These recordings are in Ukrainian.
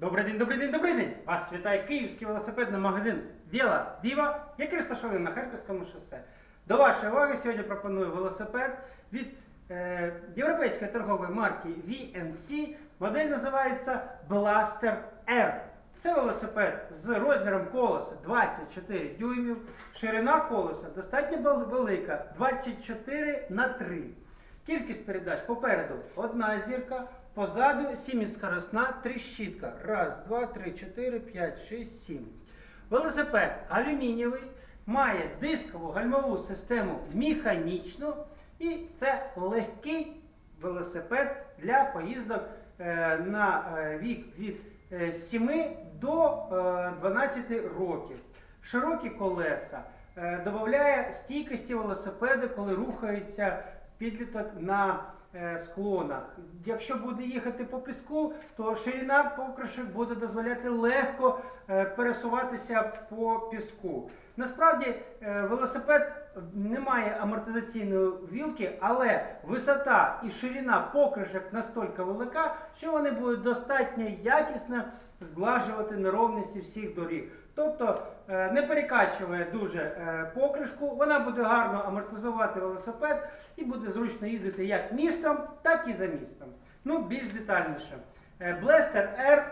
Добрий день, добрий день, добрий день! Вас вітає київський велосипедний магазин Віла Віва, який розташований на Харківському шосе. До вашої уваги сьогодні пропоную велосипед від е, європейської торгової марки VNC. Модель називається Blaster R. Це велосипед з розміром колеса 24 дюймів. Ширина колеса достатньо велика 24 на 3. Кількість передач попереду одна зірка, позаду сіміскоросна тріщітка. Раз, два, три, чотири, п'ять, шість, сім. Велосипед алюмінієвий, має дискову гальмову систему механічну і це легкий велосипед для поїздок е, на е, вік від е, 7 до е, 12 років. Широкі колеса додає стійкості велосипеду, коли рухається підліток на склонах. Якщо буде їхати по піску, то ширина покришок буде дозволяти легко е, пересуватися по піску. Насправді е, велосипед не має амортизаційної вілки, але висота і ширина покришок настільки велика, що вони будуть достатньо якісно зглажувати неровності всіх доріг. Тобто е, не перекачує дуже е, покришку, вона буде гарно амортизувати велосипед і буде зручно їздити як містом, так і за містом. Ну, більш детальніше. Blaster R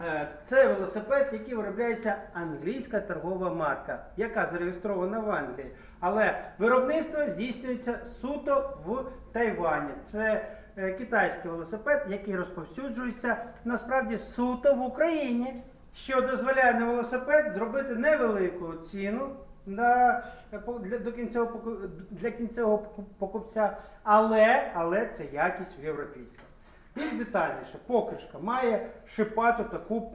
Е, Це велосипед, який виробляється англійська торгова марка, яка зареєстрована в Англії. Але виробництво здійснюється суто в Тайвані. Це китайський велосипед, який розповсюджується насправді суто в Україні, що дозволяє на велосипед зробити невелику ціну на, для, до кінцевого, для кінцевого покупця, але, але це якість європейська. Більш детальніше, покришка має шипату таку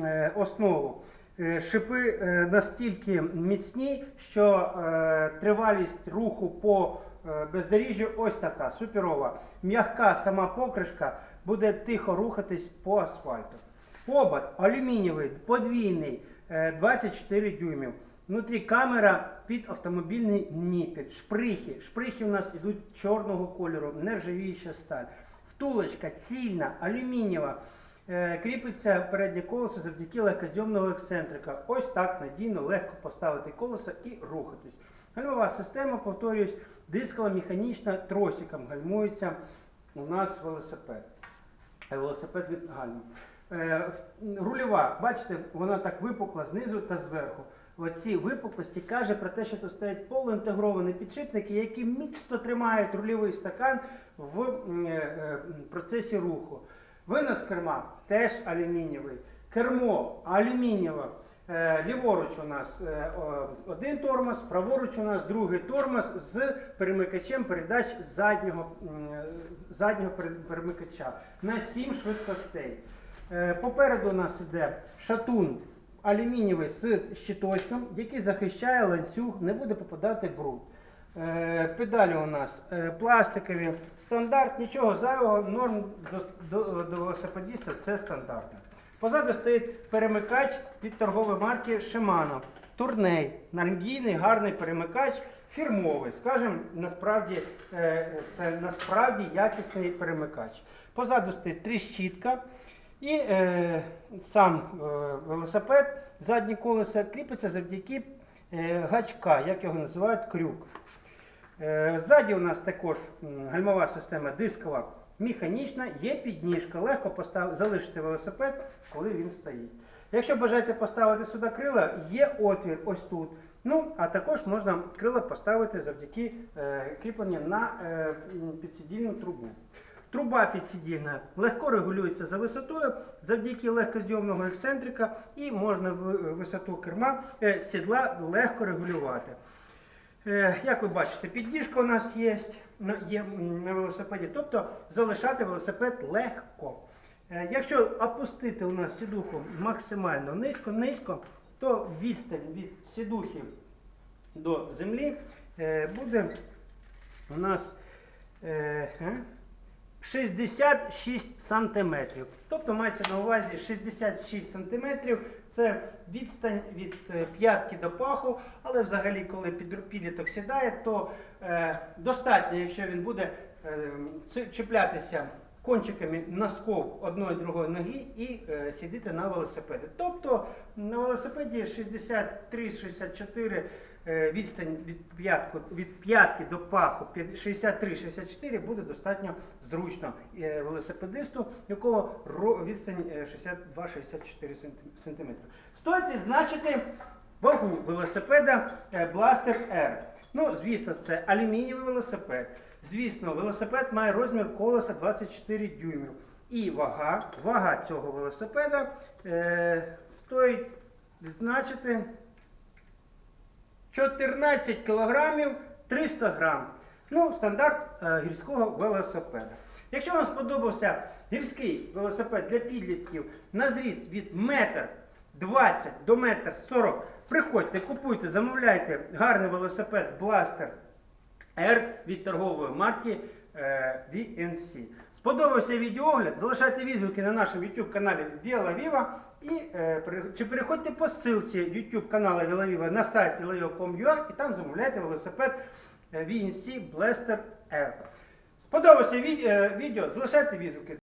е, основу. Е, Шипи е, настільки міцні, що е, тривалість руху по е, бездоріжжю ось така, суперова. М'яка сама покришка буде тихо рухатись по асфальту. Побат алюмінієвий, подвійний, е, 24 дюймів. Внутрі камера під автомобільний ніпіль. Шприхи. Шприхи у нас йдуть чорного кольору, нержавіюча сталь. Втулочка цільна, алюмінієва. Е, Кріпиться переднє колесо завдяки легкозйомного ексцентрика. Ось так надійно, легко поставити колесо і рухатись. Гальмова система, повторюсь, дискова механічна тросиком гальмується у нас велосипед. Е, Велосипед від гальм. Е, Рульова, бачите, вона так випукла знизу та зверху. Оці випуклості каже про те, що тут стоять полуінтегровані підшипники, які міцно тримають рульовий стакан в е, е, процесі руху. Винос керма теж алюмінієвий. Кермо алюмінієве. Ліворуч у нас один тормоз, праворуч у нас другий тормоз з перемикачем передач заднього, заднього перемикача на 7 швидкостей. Е, Попереду у нас іде шатун алюмінієвий з щиточком, який захищає ланцюг, не буде попадати бруд. Е, Педалі у нас е, пластикові, стандарт, нічого зайвого, норм до, до, велосипедіста це стандартно. Позаду стоїть перемикач від торгової марки Shimano. Турней, надійний, гарний перемикач, фірмовий. Скажімо, насправді це насправді якісний перемикач. Позаду стоїть тріщітка. І е, сам е, велосипед, задні колеса кріпиться завдяки е, гачка, як його називають крюк. Е, ззаді у нас також гальмова система дискова механічна, є підніжка, легко постав... залишити велосипед, коли він стоїть. Якщо бажаєте поставити сюди крила, є отвір ось тут. Ну, а також можна крила поставити завдяки е, кріпленню на е, підсидільну трубу. Труба підсидільна легко регулюється за висотою завдяки легкозйомного ексцентрика і можна висоту керма е, сідла легко регулювати. Е, Як ви бачите, підніжка у нас є є на велосипеді, тобто залишати велосипед легко. Е, Якщо опустити у нас сідуху максимально низько-низько, то відстань від сідухи до землі е, буде у нас е, е, 66 сантиметрів. Тобто мається на увазі 66 сантиметрів це відстань від е, п'ятки до паху, але взагалі, коли підліток сідає, то е, достатньо, якщо він буде е, чіплятися кончиками носков одної другої ноги і е, сидіти на велосипеді. Тобто на велосипеді 63-64 е, відстань від, п'ятку, від п'ятки до паху 63-64 буде достатньо зручно е, велосипедисту, якого відстань е, 62-64 см. Стоїть відзначити вагу велосипеда е, Blaster R. Ну, звісно, це алюмінієвий велосипед. Звісно, велосипед має розмір колеса 24 дюймів. І вага, вага цього велосипеда е, стоїть відзначити 14 кілограмів 300 грам. Ну, стандарт е, гірського велосипеда. Якщо вам сподобався гірський велосипед для підлітків на зріст від 1,20 20 до 1,40 м, приходьте, купуйте, замовляйте гарний велосипед Blaster R від торгової марки е, VNC. Сподобався відеоогляд, залишайте відгуки на нашому YouTube каналі Viola Viva і е, чи переходьте по ссылці YouTube каналу Вілавіва на сайт violaviva.com.ua і там замовляйте велосипед е, VNC Blaster R. Сподобався е, відео, залишайте відгуки.